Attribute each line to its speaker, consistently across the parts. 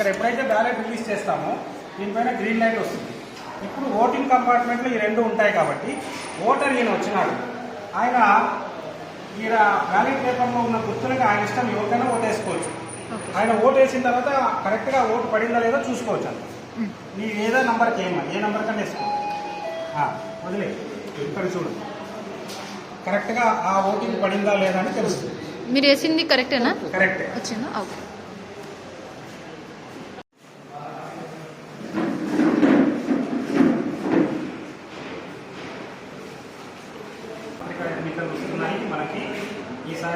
Speaker 1: ఇక్కడ ఎప్పుడైతే ballot release చేస్తామో దీనిపైన గ్రీన్ లైట్ వస్తుంది. ఇప్పుడు ఓటింగ్ కంపార్ట్మెంట్లో ఈ రెండు ఉంటాయి కాబట్టి ఓటర్ ఈయన వచ్చినాడు. ఆయన ఈయన బ్యాలెట్ పేపర్లో ఉన్న గుర్తులకు ఆయన ఇష్టం ఎవరికైనా ఓటేసుకోవచ్చు. ఆయన ఓటు వేసిన తర్వాత కరెక్ట్గా ఓటు పడిందా లేదో చూసుకోవచ్చు నీ ఏదో నంబర్కి ఏమో ఏ నెంబర్ కన్నా వేసుకో. వదిలే ఇక్కడ చూడు. కరెక్ట్గా ఆ ఓటింగ్ పడిందా లేదా అని తెలుస్తుంది.
Speaker 2: మీరు వేసింది కరెక్టేనా?
Speaker 1: కరెక్టే.
Speaker 2: వచ్చిందా? ఓకే
Speaker 1: ఇక్కడ ఎన్నికలు వస్తున్నాయి మనకి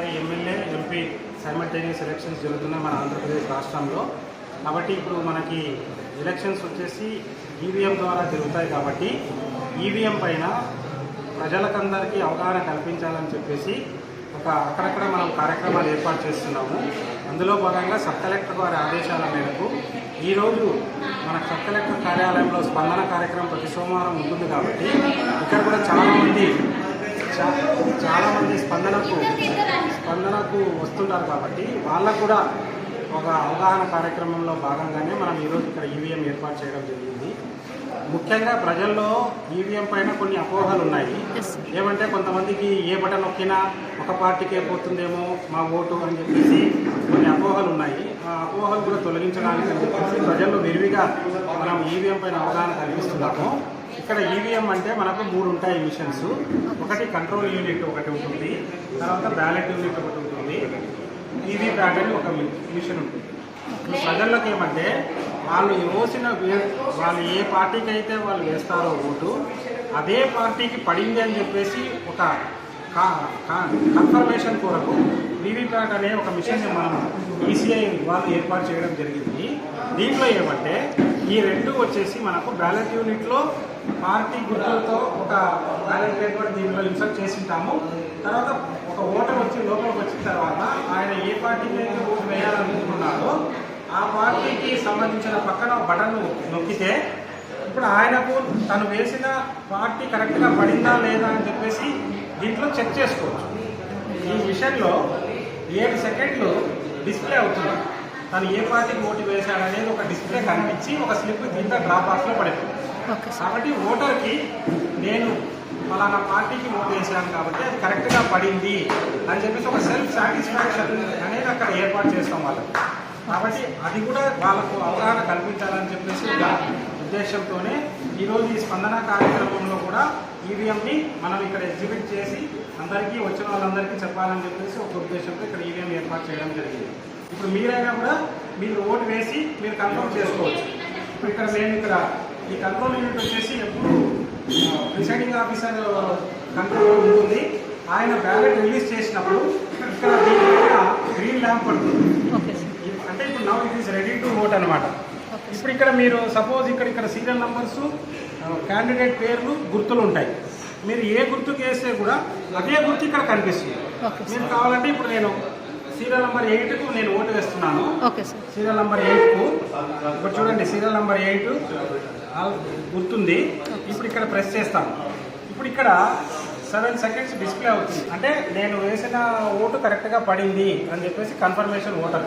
Speaker 1: ఈసారి ఎమ్మెల్యే ఎంపీ సైమల్టేనియస్ ఎలక్షన్స్ జరుగుతున్నాయి మన ఆంధ్రప్రదేశ్ రాష్ట్రంలో. కాబట్టి ఇప్పుడు మనకి ఎలక్షన్స్ వచ్చేసి ఈవీఎం ద్వారా జరుగుతాయి కాబట్టి ఈవీఎం పైన ప్రజలకందరికీ అవగాహన కల్పించాలని చెప్పేసి ఒక అక్కడక్కడ మనం కార్యక్రమాలు ఏర్పాటు చేస్తున్నాము. అందులో భాగంగా సబ్ కలెక్టర్ వారి ఆదేశాల మేరకు ఈరోజు మన సబ్ కలెక్టర్ కార్యాలయంలో స్పందన కార్యక్రమం ప్రతి సోమవారం ఉంటుంది కాబట్టి ఇక్కడ కూడా చాలామంది చాలామంది స్పందనకు స్పందనకు వస్తుంటారు కాబట్టి వాళ్ళకు కూడా ఒక అవగాహన కార్యక్రమంలో భాగంగానే మనం ఈరోజు ఇక్కడ ఈవీఎం ఏర్పాటు చేయడం జరిగింది. ముఖ్యంగా ప్రజల్లో ఈవీఎం పైన కొన్ని అపోహలు ఉన్నాయి. ఏమంటే కొంతమందికి ఏ బటన్ నొక్కినా ఒక పార్టీకే పోతుందేమో మా ఓటు అని చెప్పేసి కొన్ని అపోహలు ఉన్నాయి. ఆ అపోహలు కూడా తొలగించడానికి అని చెప్పేసి ప్రజల్లో విరివిగా మనం ఈవీఎం పైన అవగాహన కల్పిస్తున్నాము. ఇక్కడ ఈవీఎం అంటే మనకు మూడు ఉంటాయి మిషన్స్ ఒకటి కంట్రోల్ యూనిట్ ఒకటి ఉంటుంది. తర్వాత బ్యాలెట్ యూనిట్ ఒకటి ఉంటుంది. ఈవీ ప్యాట్ అని ఒక మిషన్ ఉంటుంది. ప్రజల్లోకి ఏమంటే వాళ్ళు వేసిన వాళ్ళు ఏ పార్టీకి అయితే వాళ్ళు వేస్తారో ఓటు అదే పార్టీకి పడింది అని చెప్పేసి ఒక కన్ఫర్మేషన్ కొరకు వీవీప్యాట్ అనే ఒక మిషన్ మనం ఈసీఐ వాళ్ళు ఏర్పాటు చేయడం జరిగింది. దీంట్లో ఏమంటే ఈ రెండు వచ్చేసి మనకు బ్యాలెట్ యూనిట్లో పార్టీ గుర్తులతో ఒక బ్యాలెట్ పేపర్ దీంట్లో ఇన్సర్ట్ చేసింటాము. తర్వాత ఒక ఓటర్ వచ్చి లోపలికి వచ్చిన తర్వాత ఆయన ఏ పార్టీకి అయితే ఓటు వేయాలనుకుంటున్నారో ఆ పార్టీకి సంబంధించిన పక్కన బటన్ నొక్కితే ఇప్పుడు ఆయనకు తను వేసిన పార్టీ కరెక్ట్గా పడిందా లేదా అని చెప్పేసి దీంట్లో చెక్ చేసుకోవచ్చు. ఈ విషయంలో ఏడు సెకండ్లు డిస్ప్లే అవుతుంది. తను ఏ పార్టీకి ఓటు వేశాడనేది ఒక డిస్ప్లే కనిపించి ఒక స్లిప్ దీంట్లో డ్రాప్ బాక్స్లో
Speaker 2: సార్.
Speaker 1: కాబట్టి ఓటర్కి నేను ఫలానా పార్టీకి ఓటు వేసాను కాబట్టి అది కరెక్ట్గా పడింది అని చెప్పేసి ఒక సెల్ఫ్ సాటిస్ఫాక్షన్ అనేది అక్కడ ఏర్పాటు చేస్తాం వాళ్ళకి. కాబట్టి అది కూడా వాళ్ళకు అవగాహన కల్పించాలని చెప్పేసి ఉద్దేశంతోనే ఈరోజు ఈ స్పందన కార్యక్రమంలో కూడా ఈవీఎంని మనం ఇక్కడ ఎగ్జిబిట్ చేసి అందరికీ వచ్చిన వాళ్ళందరికీ చెప్పాలని చెప్పేసి ఒక ఉద్దేశంతో ఇక్కడ ఈవీఎం ఏర్పాటు చేయడం జరిగింది. ఇప్పుడు మీరైనా కూడా మీరు ఓటు వేసి మీరు కన్ఫర్మ్ చేసుకోవచ్చు. ఇప్పుడు ఇక్కడ మేము ఇక్కడ ఈ కంట్రోల్ యూనిట్ వచ్చేసి ఎప్పుడు ప్రిసైడింగ్ ఆఫీసర్ కంట్రోల్ ఉంటుంది. ఆయన బ్యాలెట్ రిలీజ్ చేసినప్పుడు ఇక్కడ దీని గ్రీన్ ల్యాంప్ పడుతుంది. అంటే ఇప్పుడు now it is ready to vote అనమాట ఇప్పుడు ఇక్కడ మీరు సపోజ్ ఇక్కడ ఇక్కడ సీరియల్ నంబర్స్ క్యాండిడేట్ పేర్లు గుర్తులు ఉంటాయి. మీరు ఏ గుర్తుకు వేస్తే కూడా అదే గుర్తు ఇక్కడ కనిపిస్తుంది. మీరు కావాలంటే ఇప్పుడు నేను సీరియల్ నంబర్ ఎయిట్కు నేను ఓటు వేస్తున్నాను. సీరియల్ నంబర్ ఎయిట్కు ఇప్పుడు చూడండి సీరియల్ నంబర్ ఎయిట్ గుర్తుంది. ఇప్పుడు ఇక్కడ ప్రెస్ చేస్తాను. ఇప్పుడు ఇక్కడ సెవెన్ సెకండ్స్ డిస్ప్లే అవుతుంది. అంటే నేను వేసిన ఓటు కరెక్ట్గా పడింది అని చెప్పేసి కన్ఫర్మేషన్ ఓటర్.